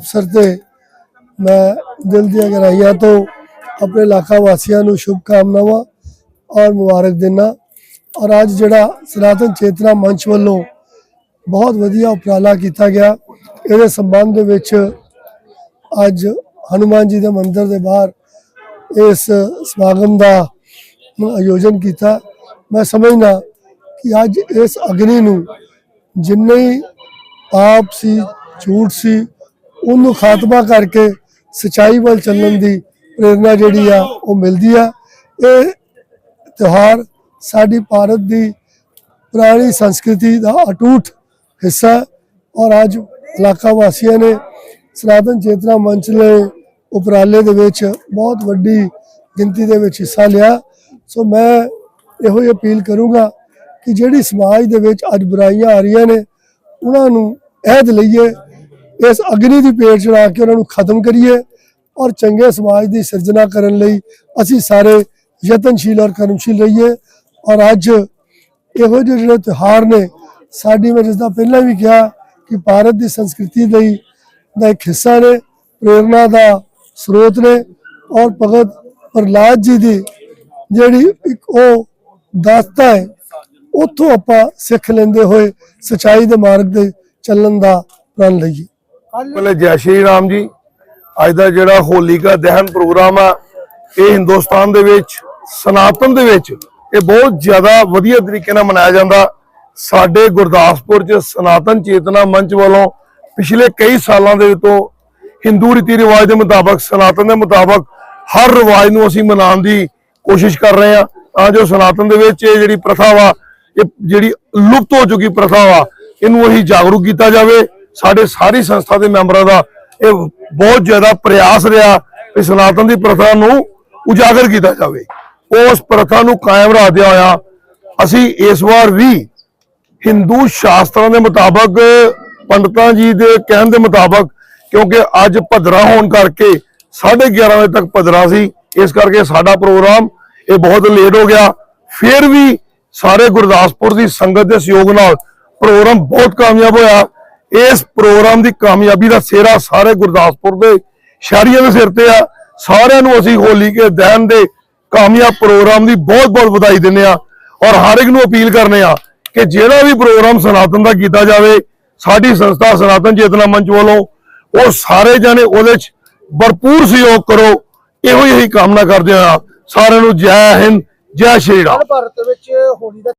ਅਵਸਰ ਤੇ ਮੈਂ ਦਿਲ ਦੀਆਂ ਗਹਿਰਾਈਆਂ ਤੋਂ ਆਪਣੇ ਇਲਾਕਾ ਵਾਸੀਆਂ ਨੂੰ ਸ਼ੁਭ ਕਾਮਨਾਵਾਂ ਔਰ ਮੁਬਾਰਕ ਦਿੰਦਾ ਔਰ ਅੱਜ ਜਿਹੜਾ ਸਨਾਤਨ ਚੇਤਨਾ ਮੰਚ ਵੱਲੋਂ ਬਹੁਤ ਵਧੀਆ ਉਪਰਾਲਾ ਕੀਤਾ ਗਿਆ, ਇਹਦੇ ਸੰਬੰਧ ਦੇ ਵਿੱਚ ਅੱਜ ਹਨੂਮਾਨ ਜੀ ਦੇ ਮੰਦਿਰ ਦੇ ਬਾਹਰ ਇਸ ਸਮਾਗਮ ਦਾ ਆਯੋਜਨ ਕੀਤਾ। ਮੈਂ ਸਮਝਦਾ ਕਿ ਅੱਜ ਇਸ ਅਗਨੀ ਨੂੰ ਜਿੰਨੇ ਪਾਪ ਸੀ, ਝੂਠ ਸੀ ਉਹਨੂੰ ਖਾਤਮਾ ਕਰਕੇ ਸਚਾਈ ਵੱਲ ਚੱਲਣ ਦੀ ਪ੍ਰੇਰਣਾ ਜਿਹੜੀ ਆ, ਉਹ ਮਿਲਦੀ ਆ। ਇਹ ਤਿਉਹਾਰ ਸਾਡੀ ਭਾਰਤ ਦੀ ਪੁਰਾਣੀ ਸੰਸਕ੍ਰਿਤੀ ਦਾ ਅਟੂਟ ਹਿੱਸਾ ਔਰ ਅੱਜ ਇਲਾਕਾ ਵਾਸੀਆਂ ਨੇ ਸਨਾਤਨ ਚੇਤਨਾ ਮੰਚ ਨੇ ਉਪਰਾਲੇ ਦੇ ਵਿੱਚ ਬਹੁਤ ਵੱਡੀ ਗਿਣਤੀ ਦੇ ਵਿੱਚ ਹਿੱਸਾ ਲਿਆ। ਸੋ ਮੈਂ ਇਹੋ ਹੀ ਅਪੀਲ ਕਰੂੰਗਾ ਕਿ ਜਿਹੜੀ ਸਮਾਜ ਦੇ ਵਿੱਚ ਅੱਜ ਬੁਰਾਈਆਂ ਆ ਰਹੀਆਂ ਨੇ, ਉਹਨਾਂ ਨੂੰ ਅਹਿਦ ਲਈਏ। ਇਸ ਅਗਨੀ ਦੀ ਪੇਟ ਚੜਾ ਕੇ ਉਹਨਾਂ ਨੂੰ ਖਤਮ ਕਰੀਏ ਔਰ ਚੰਗੇ ਸਮਾਜ ਦੀ ਸਿਰਜਣਾ ਕਰਨ ਲਈ ਅਸੀਂ ਸਾਰੇ ਯਤਨਸ਼ੀਲ ਔਰ ਕਰਮਸ਼ੀਲ ਰਹੀਏ। ਔਰ ਅੱਜ ਇਹੋ ਜਿਹੇ ਜਿਹੜੇ ਤਿਉਹਾਰ ਨੇ, ਸਾਡੀ ਮੈਂ ਜਿਸਦਾ ਪਹਿਲਾਂ ਵੀ ਕਿਹਾ ਕਿ ਭਾਰਤ ਦੀ ਸੰਸਕ੍ਰਿਤੀ ਲਈ ਦਾ ਇੱਕ ਹਿੱਸਾ ਨੇ, ਪ੍ਰੇਰਣਾ ਦਾ ਸਰੋਤ ਨੇ। ਔਰ ਭਗਤ ਪ੍ਰਹਲਾਦ ਜੀ ਦੀ ਜਿਹੜੀ ਇੱਕ ਉਹ ਦਾਸਤਾ ਹੈ, ਉੱਥੋਂ ਆਪਾਂ ਸਿੱਖ ਲੈਂਦੇ ਹੋਏ ਸਚਾਈ ਦੇ ਮਾਰਗ ਤੇ ਚੱਲਣ ਦਾ ਪ੍ਰਣ ਲਈਏ। ਪਹਿਲੇ ਜੈ ਸ਼੍ਰੀ ਰਾਮ ਜੀ, ਅੱਜ ਦਾ ਜਿਹੜਾ ਹੋਲੀ ਦਾ ਦਹਨ ਪ੍ਰੋਗਰਾਮ ਆ, ਇਹ ਹਿੰਦੁਸਤਾਨ ਦੇ ਵਿੱਚ, ਸਨਾਤਨ ਦੇ ਵਿੱਚ, ਇਹ ਬਹੁਤ ਜ਼ਿਆਦਾ ਵਧੀਆ ਤਰੀਕੇ ਨਾਲ ਮਨਾਇਆ ਜਾਂਦਾ। ਸਾਡੇ ਗੁਰਦਾਸਪੁਰ ਚ ਸਨਾਤਨ ਚੇਤਨਾ ਮੰਚ ਵੱਲੋਂ ਪਿਛਲੇ ਕਈ ਸਾਲਾਂ ਦੇ ਤੋਂ ਹਿੰਦੂ ਰੀਤੀ ਰਿਵਾਜ ਦੇ ਮੁਤਾਬਕ, ਸਨਾਤਨ ਦੇ ਮੁਤਾਬਕ ਹਰ ਰਿਵਾਜ ਨੂੰ ਅਸੀਂ ਮਨਾਉਣ ਦੀ ਕੋਸ਼ਿਸ਼ ਕਰ ਰਹੇ ਹਾਂ। ਤਾਂ ਜੋ ਸਨਾਤਨ ਦੇ ਵਿੱਚ ਇਹ ਜਿਹੜੀ ਪ੍ਰਥਾ ਵਾ, ਇਹ ਜਿਹੜੀ ਲੁਪਤ ਹੋ ਚੁੱਕੀ ਪ੍ਰਥਾ ਵਾ, ਇਹਨੂੰ ਅਸੀਂ ਜਾਗਰੂਕ ਕੀਤਾ ਜਾਵੇ। ਸਾਡੇ ਸਾਰੀ ਸੰਸਥਾ ਦੇ ਮੈਂਬਰਾਂ ਦਾ ਇਹ ਬਹੁਤ ਜ਼ਿਆਦਾ ਪ੍ਰਯਾਸ ਰਿਹਾ ਕਿ ਸਨਾਤਨ ਦੀ ਪ੍ਰਥਾ ਨੂੰ ਉਜਾਗਰ ਕੀਤਾ ਜਾਵੇ। ਉਸ ਪ੍ਰਥਾ ਨੂੰ ਕਾਇਮ ਰੱਖਦਿਆਂ ਹੋਇਆ ਅਸੀਂ ਇਸ ਵਾਰ ਵੀ ਹਿੰਦੂ ਸ਼ਾਸਤਰਾਂ ਦੇ ਮੁਤਾਬਕ, ਪੰਡਤਾਂ ਜੀ ਦੇ ਕਹਿਣ ਦੇ ਮੁਤਾਬਕ, ਕਿਉਂਕਿ ਅੱਜ ਭਦਰਾ ਹੋਣ ਕਰਕੇ 11:30 ਵਜੇ ਤੱਕ ਭਦਰਾ ਸੀ, ਇਸ ਕਰਕੇ ਸਾਡਾ ਪ੍ਰੋਗਰਾਮ ਇਹ ਬਹੁਤ ਲੇਟ ਹੋ ਗਿਆ। ਫਿਰ ਵੀ ਸਾਰੇ ਗੁਰਦਾਸਪੁਰ ਦੀ ਸੰਗਤ ਦੇ ਸਹਿਯੋਗ ਨਾਲ ਪ੍ਰੋਗਰਾਮ ਬਹੁਤ ਕਾਮਯਾਬ ਹੋਇਆ। ਇਸ ਪ੍ਰੋਗਰਾਮ ਦੀ ਕਾਮਯਾਬੀ ਦਾ ਸਿਹਰਾ ਸਾਰੇ ਗੁਰਦਾਸਪੁਰ ਦੇ ਸ਼ਹਿਰੀਆਂ ਦੇ ਸਿਰ ਤੇ ਆ। ਸਾਰਿਆਂ ਨੂੰ ਅਸੀਂ ਹੋਲੀ ਕੇ ਦਹਨ ਦੇ ਕਾਮਯਾਬ ਪ੍ਰੋਗਰਾਮ ਦੀ ਬਹੁਤ ਬਹੁਤ ਵਧਾਈ ਦਿੰਦੇ ਆ ਔਰ ਹਰ ਇੱਕ ਨੂੰ ਅਪੀਲ ਕਰਨੇ ਆ ਕਿ ਜਿਹੜਾ ਵੀ ਪ੍ਰੋਗਰਾਮ ਸਨਾਤਨ ਦਾ ਕੀਤਾ ਜਾਵੇ, ਸਾਡੀ ਸੰਸਥਾ ਸਨਾਤਨ ਚੇਤਨਾ ਮੰਚ ਵੱਲੋਂ ਉਹ ਸਾਰੇ ਜਾਣੇ ਉਹਦੇ ਚ ਭਰਪੂਰ ਸਹਿਯੋਗ ਕਰੋ, ਇਹੋ ਹੀ ਅਸੀਂ ਕਾਮਨਾ ਕਰਦੇ ਆ। ਸਾਰਿਆਂ ਨੂੰ ਜੈ ਹਿੰਦ, ਜੈ ਸ਼੍ਰੀ ਰਾਮ। ਭਾਰਤ ਵਿੱਚ ਹੋਲੀ ਦਾ